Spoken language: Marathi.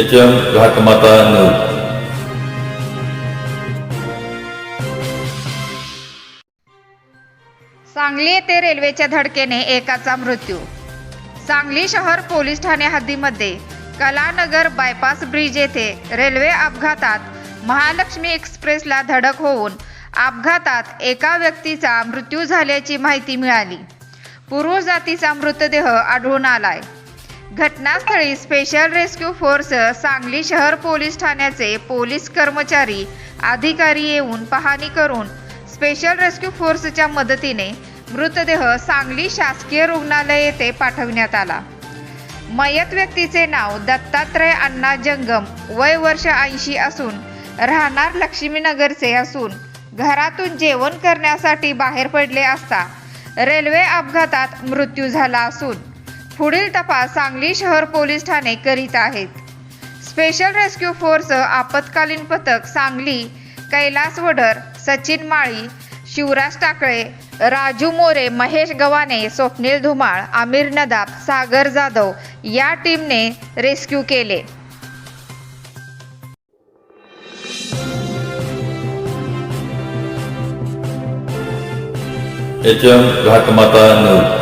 H M Ghatmata news Sangli येथे रेल्वेच्या धडकेने एकाचा मृत्यू. सांगली शहर पोलीस ठाणे हद्दीमध्ये कलानगर बायपास ब्रिज येथे रेल्वे अपघातात महालक्ष्मी एक्सप्रेसला धडक होऊन अपघातात एका व्यक्तीचा मृत्यू झाल्याची माहिती मिळाली. पुरुष जातीचा मृतदेह आढळून आलाय. घटनास्थळी स्पेशल रेस्क्यू फोर्स सांगली शहर पोलीस ठाण्याचे पोलीस कर्मचारी अधिकारी येऊन पाहणी करून स्पेशल रेस्क्यू फोर्सच्या मदतीने मृतदेह सांगली शासकीय रुग्णालय येथे पाठविण्यात आला. मयत व्यक्तीचे नाव दत्तात्रय अण्णा जंगम वय वर्ष ऐंशी असून राहणार लक्ष्मीनगरचे असून घरातून जेवण करण्यासाठी बाहेर पडले असता रेल्वे अपघातात मृत्यू झाला असून पुढील तपास सांगली शहर पोलीस ठाणे करीत आहेत. स्पेशल रेस्क्यू फोर्स आपत्कालीन पथक सांगली कैलास वडर सचिन माळी शिवराज टाकळे राजू मोरे महेश गवाने स्वप्नील धुमाळ आमिर नदाब सागर जाधव या टीमने रेस्क्यू केले. H M Ghatmata news.